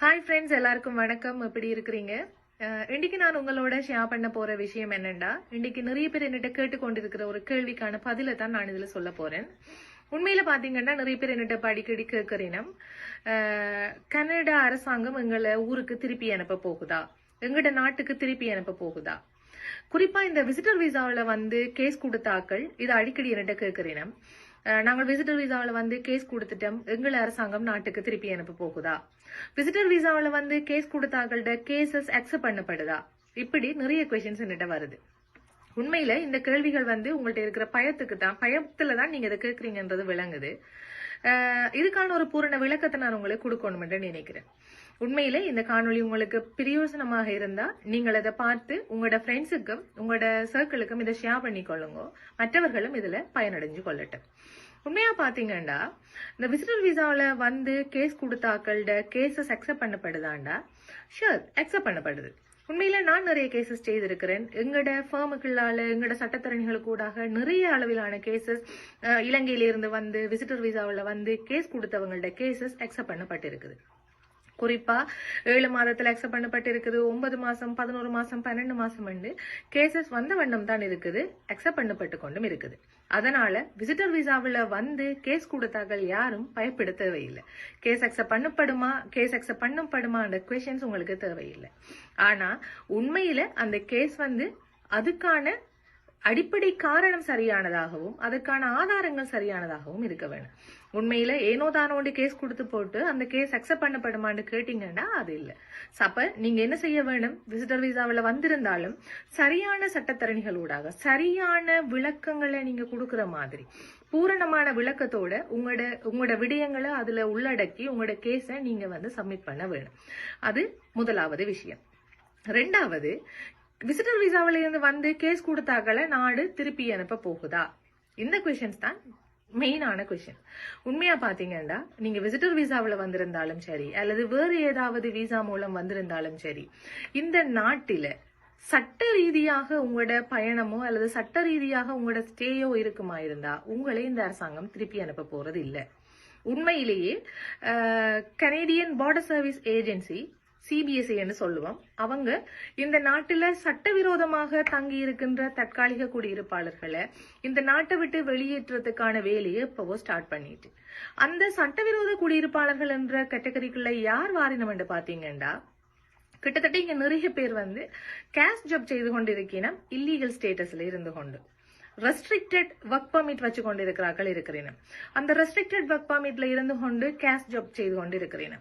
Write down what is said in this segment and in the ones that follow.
Hi friends எல்லாருக்கும் வணக்கம். எப்படி இருக்கிறீங்க? அஹ், இன்னைக்கு நான் உங்களோட ஷேர் பண்ண போற விஷயம் என்னன்னா இன்னைக்கு நிறைய பேர் என்னிட்ட கேட்டுக்கொண்டிருக்கிற ஒரு கேள்விக்கான பதிலை தான் நான் இதுல சொல்ல போறேன். உண்மையில பாத்தீங்கன்னா நிறைய பேர் என்னிட்ட இப்ப அடிக்கடி கேட்கறினம். கனடா அரசாங்கம் எங்களை ஊருக்கு திருப்பி அனுப்ப போகுதா? எங்கட நாட்டுக்கு திருப்பி அனுப்ப போகுதா? குறிப்பா இந்த விசிட்டர் விசாவில் வந்து கேஸ் கொடுத்தாக்கள் இது அடிக்கடி என்கிட்ட கேட்கிறேன் நாங்கள் விசிட்டர் விசாவில் வந்து கேஸ் கொடுத்துட்டோம். எங்கள் அரசாங்கம் நாட்டுக்கு திருப்பி அனுப்ப போகுதா? விசிட்டர் விசாவில் வந்து கேஸ் கொடுத்தாங்கள்ட கேசஸ் அக்செப்ட் பண்ணப்படுதா? இப்படி நிறைய கொஷின்ஸ் என்கிட்ட வருது. உண்மையில இந்த கேள்விகள் வந்து உங்கள்ட்ட இருக்கிற பயத்துக்கு தான் பயத்துல தான் நீங்க இதை கேட்கறீங்கன்றது விளங்குது. இதுக்கான ஒரு பூரண விளக்கத்தை நான் உங்களுக்கு கொடுக்கணும்னு நினைக்கிறேன். உண்மையிலே இந்த காணொளி உங்களுக்கு பிரயோசனமாக இருந்தா நீங்கள் அதை பார்த்து உங்களோட ஃப்ரெண்ட்ஸுக்கும் உங்களோட சர்க்கிளுக்கும் இதை ஷேர் பண்ணிக்கொள்ளுங்க. மற்றவர்களும் இதுல பயனடைஞ்சு கொள்ளட்டும். உண்மையா பாத்தீங்கன்னா இந்த விசிட்டர் விசாவில் வந்து கேஸ் கொடுத்தாக்கள்ட கேசஸ் அக்செப்ட் பண்ணப்படுதாண்டா? ஷியர் அக்செப்ட் பண்ணப்படுது. உண்மையில நான் நிறைய கேசஸ் செய்திருக்கிறேன். எங்களோட ஃபேமுக்குள்ளால எங்களோட சட்டத்தரணிகளுக்கூடாக நிறைய அளவிலான கேசஸ் இலங்கையிலிருந்து வந்து விசிட்டர் விசாவில் வந்து கேஸ் கொடுத்தவங்களோட கேசஸ் அக்செப்ட் பண்ணப்பட்டிருக்குது. குறிப்பா ஏழு மாதத்துல அக்செப்ட் பண்ணப்பட்டிருக்குது ஒன்பது மாசம் பதினோரு மாசம் பன்னெண்டு மாசம் வந்து கேசஸ் வந்த வண்ணம் தான் இருக்குது அக்செப்ட் பண்ணப்பட்டு கொண்டும் இருக்குது. அதனால விசிட்டர் விசாவில் வந்து கேஸ் கொடுத்தார்கள் யாரும் பயப்பட தேவையில்லை கேஸ் அக்செப்ட் பண்ணப்படுமா கேஸ் அக்செப்ட் பண்ணப்படுமா அந்த கொஷின்ஸ் உங்களுக்கு தேவையில்லை. ஆனா உண்மையில அந்த கேஸ் வந்து அதுக்கான அடிப்படை காரணம் சரியானதாகவும் அதுக்கான ஆதாரங்கள் சரியானதாகவும் இருக்க வேணும். உண்மையில ஏனோ தானோண்டு கேஸ் கொடுத்து போட்டு அந்த கேஸ் அக்செப்ட் பண்ணப்படுமான்னு கேட்டீங்கன்னா அது இல்லை. அப்ப நீங்க என்ன செய்ய வேணும்? விசிட்டர் விசாவில் வந்திருந்தாலும் சரியான சட்டத்தரணிகளூடாக சரியான விளக்கங்களை நீங்க கொடுக்குற மாதிரி பூரணமான விளக்கத்தோட உங்களோட உங்களோட விடயங்களை அதுல உள்ளடக்கி உங்களோட கேஸை நீங்க வந்து சப்மிட் பண்ண வேணும். அது முதலாவது விஷயம். ரெண்டாவது விசிட்டர் விசாவில இருந்து வந்து கேஸ் கொடுத்தாக்களை நாடு திருப்பி அனுப்ப போகுதா? இந்த கொஷின்ஸ் தான் மெயினான கொஷின் உண்மையா பாத்தீங்கன்னா நீங்க விசிட்டர் விசாவில் வந்திருந்தாலும் சரி அல்லது வேறு ஏதாவது விசா மூலம் வந்திருந்தாலும் சரி இந்த நாட்டில சட்ட ரீதியாக உங்களோட பயணமோ அல்லது சட்ட ரீதியாக உங்களோட ஸ்டேயோ இருக்குமா இருந்தா உங்களை இந்த அரசாங்கம் திருப்பி அனுப்ப போறது இல்லை உண்மையிலேயே கனேடியன் பார்டர் சர்வீஸ் ஏஜென்சி சிபிஎஸ்இன்னு சொல்லுவோம். அவங்க இந்த நாட்டில் சட்டவிரோதமாக தங்கி இருக்கின்ற தற்காலிக குடியிருப்பாளர்களை இந்த நாட்டை விட்டு வெளியேற்றத்துக்கான வேலையை இப்போவோ ஸ்டார்ட் பண்ணிட்டு. அந்த சட்டவிரோத குடியிருப்பாளர்கள் என்ற கேட்டகரிக்குள்ள யார் வாரினம் என்று பாத்தீங்கன்னா கிட்டத்தட்ட இங்க நிறைய பேர் வந்து கேஷ் ஜாப் செய்து கொண்டிருக்கீனம் இல்லீகல் ஸ்டேட்டஸ்ல இருந்து கொண்டு. ரெஸ்ட்ரிக்டட் ஒர்க் பர்மிட் வச்சு கொண்டிருக்கிறார்கள் இருக்கிறேன். அந்த ரெஸ்ட்ரிக்டட் ஒர்க் பர்மிட்ல இருந்து கொண்டு கேஷ் ஜாப் செய்து கொண்டு இருக்கிறேன்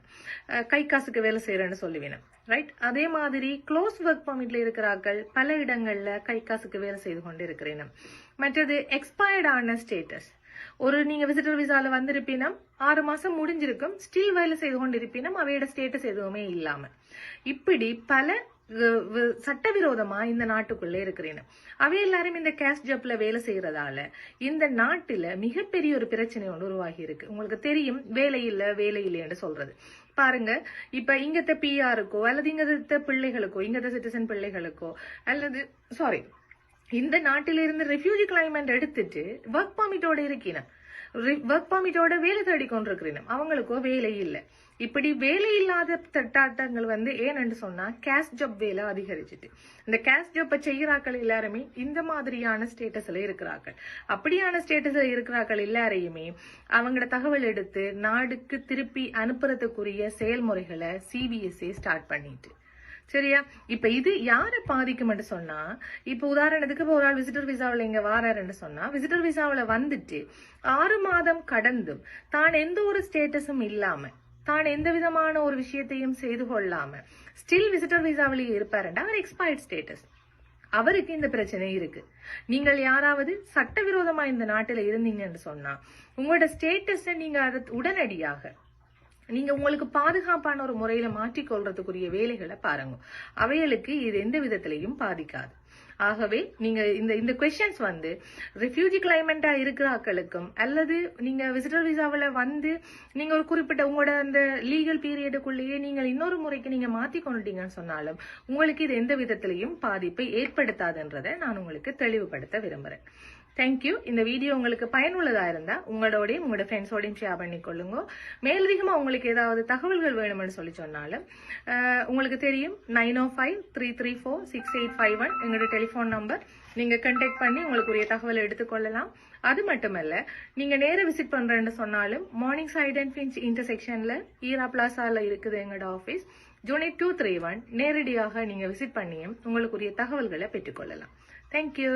கை காசுக்கு வேலை செய்யறேன்னு சொல்லுவேன். ரைட் அதே மாதிரி க்ளோஸ் ஒர்க் பர்மிட்ல இருக்கிறார்கள் பல இடங்கள்ல கை காசுக்கு வேலை செய்து கொண்டு இருக்கிறேன் மற்றது எக்ஸ்பயர்ட் ஆன ஸ்டேட்டஸ் ஒரு நீங்க விசிட்டர் விசால வந்திருப்பினம் ஆறு மாசம் முடிஞ்சிருக்கும் ஸ்டில் வேலை செய்து கொண்டிருப்பினம் அவையோட ஸ்டேட்டஸ் எதுவுமே இல்லாம. இப்படி பல சட்டவிரோதமா இந்த நாட்டுக்குள்ள இருக்கிறேன்னு. அவை எல்லாரும் இந்த கேஷ் ஜப்ல வேலை செய்யறதால இந்த நாட்டுல மிகப்பெரிய ஒரு பிரச்சனை ஒன்று உருவாகி இருக்கு. உங்களுக்கு தெரியும் வேலை இல்ல வேலை இல்லைன்னு சொல்றது. பாருங்க இப்ப இங்கத்த பிஆருக்கோ அல்லது இங்கத்த பிள்ளைகளுக்கோ இங்கத்த சிட்டிசன் பிள்ளைகளுக்கோ அல்லது சாரி இந்த நாட்டிலிருந்து ரெஃப்யூஜி கிளைமேட் எடுத்துட்டு ஒர்க் பர்மிட்டோட இருக்கிறேன் ஒர்க் பர்மிட்டோட வேலை தேடி கொண்டிருக்கிறேன் அவங்களுக்கோ வேலை இல்லை. இப்படி வேலை இல்லாத தட்டாட்டங்கள் வந்து ஏன்னு சொன்னா கேஷ் ஜாப் வேலை அதிகரிச்சுட்டு. இந்த கேஷ் ஜாப்பை செய்யறாக்கள் எல்லாருமே இந்த மாதிரியான ஸ்டேட்டஸ்ல இருக்கிறார்கள் அப்படியான ஸ்டேட்டஸ்ல இருக்கிறாக்கள் எல்லாரையுமே அவங்களோட தகவல் எடுத்து நாடுக்கு திருப்பி அனுப்புறதுக்குரிய செயல்முறைகளை சிபிஎஸ்சி ஸ்டார்ட் பண்ணிட்டு. சரியா? இப்ப இது யாரை பாதிக்கும்னு சொன்னா இப்ப உதாரணத்துக்கு இப்போ ஒரு ஆள் விசிட்டர் விசாவில் இங்க வாராருன்னு சொன்னா விசிட்டர் விசாவில் வந்துட்டு ஆறு மாதம் கடந்தும் தான் எந்த ஒரு ஸ்டேட்டஸும் இல்லாம தான் எந்த விதமான ஒரு விஷயத்தையும் செய்து கொள்ளாம ஸ்டில் விசிட்டர் விசாவிலேயே இருப்பாருண்டா அவர் எக்ஸ்பயர்ட் ஸ்டேட்டஸ் அவருக்கு இந்த பிரச்சனை இருக்கு. நீங்கள் யாராவது சட்டவிரோதமா இந்த நாட்டில் இருந்தீங்கன்னு சொன்னா உங்களோட ஸ்டேட்டஸை நீங்க அதை உடனடியாக நீங்க உங்களுக்கு பாதுகாப்பான ஒரு முறையில மாற்றிக்கொள்றதுக்குரிய வேலைகளை பாருங்க. அவைகளுக்கு இது எந்த விதத்திலையும் பாதிக்காது. ஆகவே நீங்க இந்த இந்த கொஸ்டின்ஸ் வந்து ரெஃப்யூஜி கிளைமேட்டா இருக்கிற ஆக்களுக்கும் அல்லது நீங்க விசிட்டர் விசாவில் வந்து நீங்க ஒரு குறிப்பிட்ட உங்களோட அந்த லீகல் பீரியடுக்குள்ளேயே நீங்கள் இன்னொரு முறைக்கு நீங்க மாத்தி கொண்டுட்டீங்கன்னு சொன்னாலும் உங்களுக்கு இது எந்த விதத்திலையும் பாதிப்பை ஏற்படுத்தாதுன்றதை நான் உங்களுக்கு தெளிவுபடுத்த விரும்புறேன். தேங்க்யூ இந்த வீடியோ உங்களுக்கு பயனுள்ளதாக இருந்தால் உங்களோடையும் உங்களோட ஃப்ரெண்ட்ஸோடையும் ஷேர் பண்ணிக்கொள்ளுங்க மேலதிகமாக உங்களுக்கு ஏதாவது தகவல்கள் வேணும்னு சொல்லி சொன்னாலும் உங்களுக்கு தெரியும் nine O five three three four six eight five one எங்களோட டெலிஃபோன் நம்பர் நீங்கள் கண்டெக்ட் பண்ணி உங்களுக்கு உரிய தகவலை எடுத்துக்கொள்ளலாம். அது மட்டுமல்ல நீங்கள் நேராக விசிட் பண்ணுறேன்னு சொன்னாலும் மார்னிங் சைட் அண்ட் ஃபின்ச் இன்டர்செக்ஷனில் ஈரா பிளாசாவில் இருக்குது எங்களோட office unit two three one நேரடியாக நீங்கள் விசிட் பண்ணியும் உங்களுக்குரிய தகவல்களை பெற்றுக்கொள்ளலாம். தேங்க்யூ